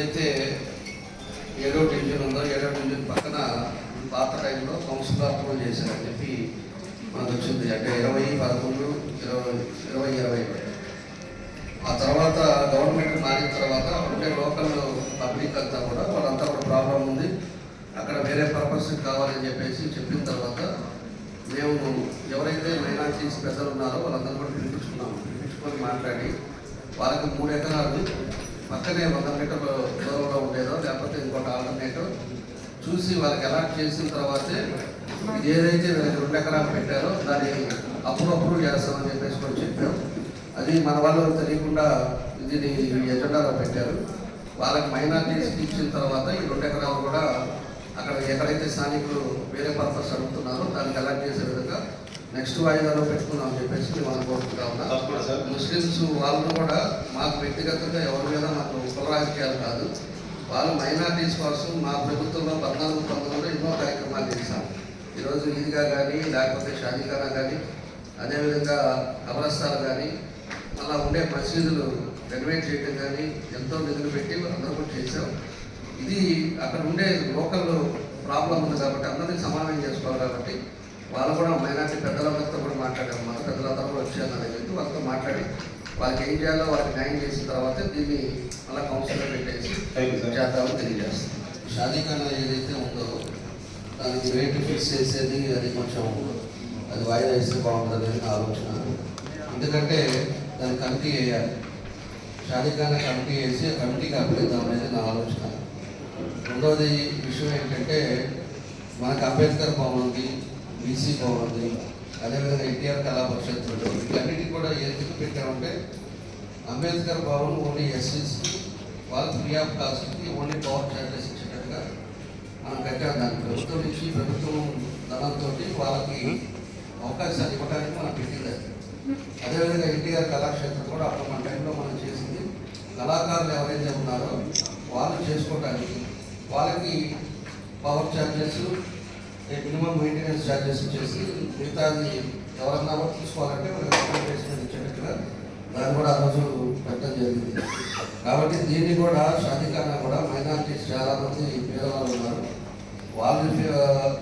ఏదైతే ఏడో డివిజన్ ఉందో ఏడో డివిజన్ పక్కన పాత టైంలో కౌన్సిల్ అప్రూవల్ చేశారని చెప్పి మనకు వచ్చింది అంటే ఇరవై పదకొండు ఇరవై ఇరవై ఇరవై. ఆ తర్వాత గవర్నమెంట్ మారిన తర్వాత ఉండే లోకల్ పబ్లిక్ అంతా కూడా వాళ్ళంతా కూడా ప్రాబ్లం ఉంది. అక్కడ వేరే పర్పస్ కావాలని చెప్పేసి చెప్పిన తర్వాత మేము ఎవరైతే మైనార్టీస్ పెద్దలు ఉన్నారో వాళ్ళందరూ కూడా పిలిపించుకున్నాము. పిలిపించుకొని మాట్లాడి వాళ్ళకి మూడు ఎకరాలు పక్కనే వంద మీటర్ల దూరంలో ఉండేదో లేకపోతే ఇంకొక ఆల్టర్నేటివ్ చూసి వాళ్ళకి అలాట్ చేసిన తర్వాతే ఇది ఏదైతే వీళ్ళకి రెండు ఎకరాలు పెట్టారో దాన్ని అప్పుడు అప్రూవ్ చేస్తామని చెప్పేసి కూడా చెప్పాం. అది మన వాళ్ళు తెలియకుండా ఇది ఎజెండాలో పెట్టారు. వాళ్ళకి మైనార్టీస్కి ఇచ్చిన తర్వాత ఈ రెండు ఎకరాలు కూడా అక్కడ ఎక్కడైతే స్థానికులు వేరే పర్పస్ అడుగుతున్నారో దాన్ని అలాట్ చేసే విధంగా నెక్స్ట్ వాయిదాలో పెట్టుకుందాం అని చెప్పేసి మనం కోరుకుంటా ఉన్నాం. ముస్లిమ్స్ వాళ్ళు కూడా మాకు వ్యక్తిగతంగా ఎవరి మీద మాకు కుల రాజకీయాలు కాదు. వాళ్ళు మైనార్టీస్ కోసం మా ప్రభుత్వంలో పద్నాలుగు పంతొమ్మిదిలో ఎన్నో కార్యక్రమాలు చేశాం ఈరోజు ఈద్గా కానీ లేకపోతే షాదీఖానా కానీ అదేవిధంగా కబరస్థాలు కానీ అలా ఉండే మసీదులు రెనోవేట్ చేయడం కానీ ఎంతో నిధులు పెట్టి అందరూ కూడా చేశాం. ఇది అక్కడ ఉండే లోకల్ ప్రాబ్లం ఉంది కాబట్టి అందరినీ సమానం చేసుకోవాలి. వాళ్ళు కూడా మైనార్టీ పెద్దలందరితో కూడా మాట్లాడారు. మన పెద్దలందరూ కూడా వచ్చారు అని చెప్పి వాళ్ళతో మాట్లాడి వాళ్ళకి ఏం చేయాలో వాళ్ళకి న్యాయం చేసిన తర్వాత దీన్ని మళ్ళీ కౌన్సిల్లో పెట్టేసి చేద్దామని తెలియజేస్తాం షాదీఖానా ఏదైతే ఉందో దానికి రేట్ ఫిక్స్ చేసేది అది కొంచెం అది వాయిదా వేస్తే బాగుంటుంది అని నా ఆలోచన. ఎందుకంటే దాని కమిటీ వేయాలి. షాదీఖానా కమిటీ వేసి ఆ కమిటీకి అప్పగిద్దాం అనేది నా ఆలోచన. రెండవది విషయం ఏంటంటే మనకు అంబేద్కర్ భవన్ ఉంది. బీసీ బాగుంది అదేవిధంగా ఎన్టీఆర్ కళా పరిషత్ ఉంది వీటన్నిటికి కూడా ఎందుకు పెట్టామంటే అంబేద్కర్ భవన్ ఓన్లీ ఎస్ఎస్సి వాళ్ళకి ఫ్రీ ఆఫ్ కాస్ట్కి ఓన్లీ పవర్ చార్జెస్ ఇచ్చేటట్టుగా మనం కట్టాం దాన్ని ప్రభుత్వం నుంచి ప్రభుత్వం ధనంతో వాళ్ళకి అవకాశాలు ఇవ్వడానికి మనం పెట్టింది అది. అదేవిధంగా ఎన్టీఆర్ కళాక్షేత్రం కూడా అప్పుడు మన టైంలో మనం చేసింది కళాకారులు ఎవరైతే ఉన్నారో వాళ్ళు చేసుకోవటానికి వాళ్ళకి power charges minimum maintenance charges ఇచ్చేసి మిగతాది ఎవరన్నా కూడా తీసుకోవాలంటే వాళ్ళకి అకామిడేషన్ దాన్ని కూడా ఆ రోజు పెట్టడం జరిగింది. కాబట్టి దీన్ని కూడా షాదీఖానా కూడా మైనారిటీస్ చాలా మంది పేదవాళ్ళు ఉన్నారు. వాళ్ళు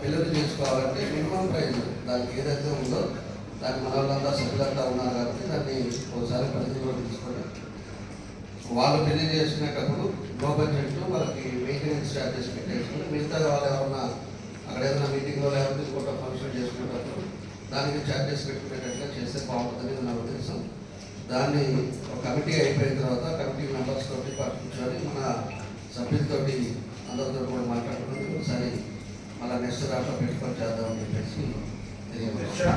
పిల్లలు చేసుకోవాలంటే మినిమం ప్రైజ్ దానికి ఏదైతే ఉందో దానికి మన వాళ్ళంతా సభ్యులంతా ఉన్నారు కాబట్టి దాన్ని ఒకసారి పరిధిలో తీసుకొని వాళ్ళు పెళ్ళి చేసుకునేటప్పుడు లో బడ్జెట్ వాళ్ళకి మెయింటెనెన్స్ ఛార్జెస్ పెట్టేసుకుని మిగతా వాళ్ళు ఎవరన్నా అక్కడ ఏదైనా మీటింగ్లో లేకపోతే ఇంకొక ఫంక్షన్ చేసుకునేటప్పుడు దానికి ఛార్జెస్ పెట్టుకునేటట్టుగా చేస్తే బాగుంటుందని నా ఉద్దేశం దాన్ని ఒక కమిటీ అయిపోయిన తర్వాత కమిటీ మెంబర్స్ తోటి కూర్చొని మన సభ్యులతోటి అందరితో కూడా మాట్లాడుకుని ఒకసారి మళ్ళీ నెక్స్ట్ దాంట్లో పెట్టుకొని చేద్దామని చెప్పేసి తెలియజేస్తాం